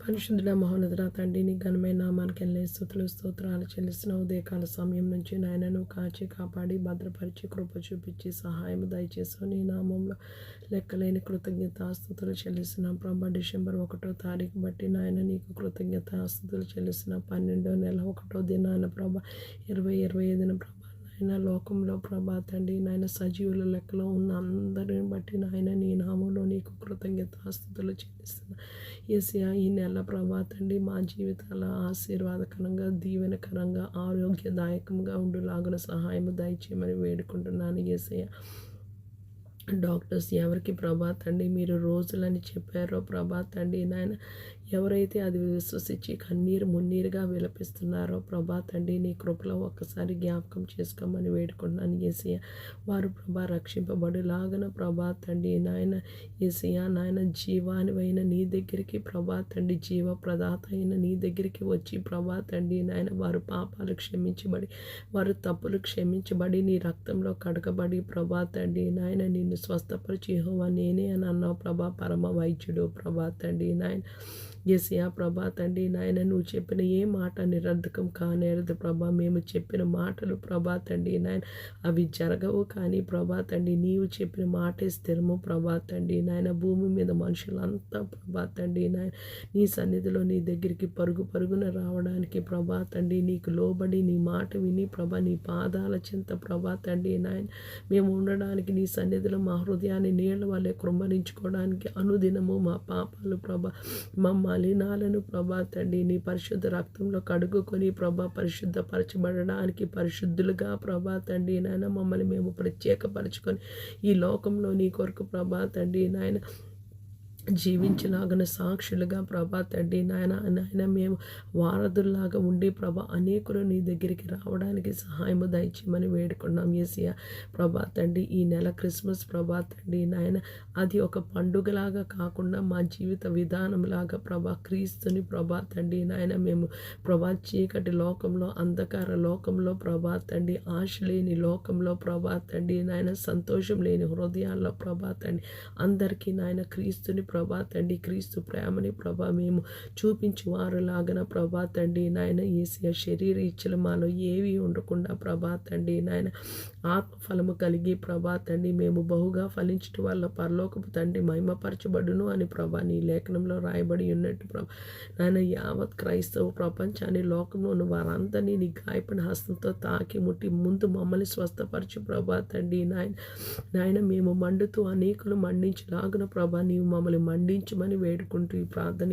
పరిశుద్ధుల మహోన్నతుల తండ్రి నీ ఘనమైన నామానికి వెళ్ళే స్థుతులు స్తోత్రాలు చెల్లిస్తున్న ఉదయకాల సమయం నుంచి నాయనను కాచి కాపాడి భద్రపరిచి కృప చూపించి సహాయం దయచేసి నీ నామంలో లెక్కలేని కృతజ్ఞత స్థుతులు చెల్లిస్తున్నాం. ప్రభా డిసెంబర్ ఒకటో తారీఖు బట్టి నాయన నీకు కృతజ్ఞత స్థుతులు చెల్లిస్తున్నాం. పన్నెండో నెల ఒకటో దినాన ప్రభా ఇరవై ఇరవై ఐదున ప్రభా నాయన లోకంలో ప్రభా తండ్రి నాయన సజీవుల లెక్కలో ఉన్న అందరిని బట్టి నాయన నీ నామంలో నీకు కృతజ్ఞత స్థుతులు చెల్లిస్తున్నా. ఏసియా ఈ నెల ప్రభా తండ్రి మా జీవితాల ఆశీర్వాదకరంగా దీవెనకరంగా ఆరోగ్యదాయకంగా ఉండులాగున సహాయం దయచేయమని వేడుకుంటున్నాను ఏసయ్య. డాక్టర్స్ ఎవరికి ప్రభా తండ్రి మీరు రోజులని చెప్పారో ప్రభా తండ్రి నాయన ఎవరైతే అది విశ్వసించి కన్నీరు మున్నీరుగా విలపిస్తున్నారో ప్రభా తండ్రి నీ కృపలో ఒక్కసారి జ్ఞాపకం చేసుకోమని వేడుకున్నాను ఏసయ్య వారు ప్రభా రక్షింపబడులాగన ప్రభా తండ్రి నాయన ఏసయ్య నాయన జీవానివైన నీ దగ్గరికి ప్రభా తండ్రి జీవ ప్రదాత అయిన నీ దగ్గరికి వచ్చి ప్రభా తండ్రి నాయన వారు పాపాలు క్షమించబడి వారు తప్పులు క్షమించబడి నీ రక్తంలో కడగబడి ప్రభా తండ్రి నాయన నిన్ను స్వస్థపరిచి యహోవా నేనే అని అన్నావు. ప్రభా పరమ వైద్యుడు ప్రభా తండ్రి నాయన ఎసియా ప్రభా తండ్రి నాయన నువ్వు చెప్పిన ఏ మాట నిరర్ధకం కానేరదు ప్రభా. మేము చెప్పిన మాటలు ప్రభా తండ్రి నాయన అవి జరగవు కానీ ప్రభా తండ్రి నీవు చెప్పిన మాటే స్థిరము ప్రభా తండ్రి నాయన. భూమి మీద మనుషులంతా ప్రభా తండ్రి నాయన నీ సన్నిధిలో నీ దగ్గరికి పరుగు పరుగున రావడానికి ప్రభా తండ్రి నీకు లోబడి నీ మాట విని ప్రభా నీ పాదాల చింత ప్రభా తండ్రి నాయన. మేము ఉండడానికి నీ సన్నిధిలో మా హృదయాన్ని నీళ్ళ వల్లే కృమ్మరించుకోవడానికి అనుదినము మా పాపాలు ప్రభా మా మలినాలను ప్రభా తండ్రి నీ పరిశుద్ధ రక్తంలో కడుగుకొని ప్రభా పరిశుద్ధపరచబడడానికి పరిశుద్ధులుగా ప్రభా తండ్రి నాయన మమ్మల్ని మేము ప్రత్యేకపరచుకొని ఈ లోకంలో నీ కొరకు ప్రభా తండ్రి నాయన జీవించలాగిన సాక్షులుగా ప్రభా తండ్రి నాయన నాయన మేము వారధుల్లాగా ఉండి ప్రభా అనేకులు నీ దగ్గరికి రావడానికి సహాయము దయచేయమని వేడుకున్నాం ఏసియా ప్రభా తండ్రి ఈ నెల క్రిస్మస్ ప్రభా తండ్రి నాయన అది ఒక పండుగలాగా కాకుండా మా జీవిత విధానంలాగా ప్రభా క్రీస్తుని ప్రభా తండ్రి నాయన మేము ప్రభా చీకటి లోకంలో అంధకార లోకంలో ప్రభా తండ్రి ఆశ లేని లోకంలో ప్రభా తండ్రి నాయన సంతోషం లేని హృదయాల్లో ప్రభా తండ్రి అందరికీ నాయన క్రీస్తుని ప్రభా తండ్రి క్రీస్తు ప్రేమని ప్రభా మేము చూపించి వారు లాగన ప్రభా తండ్రి నాయన ఏసియా శరీర ఇచ్చలు మాలో ఏవి ఉండకుండా ప్రభా తండ్రి నాయన ఆత్మఫలము కలిగి ప్రభా తండ్రి మేము బహుగా ఫలించటం వల్ల పరలోకపు తండ్రి మహిమపరచబడును అని ప్రభా నీ లేఖనంలో రాయబడి ఉన్నట్టు ప్రభా నాయన యావత్ క్రైస్తవ ప్రపంచాన్ని లోకంలో ఉన్న వారందరినీ నీ గాయపడిన హస్తంతో తాకి ముట్టి ముందు మమ్మల్ని స్వస్థపరచు ప్రభా తండ్రి నాయన. నాయన మేము మండుతూ అనేకులు మండించలాగున ప్రభా నీవు మమ్మల్ని మండించమని వేడుకుంటూ ఈ ప్రార్థన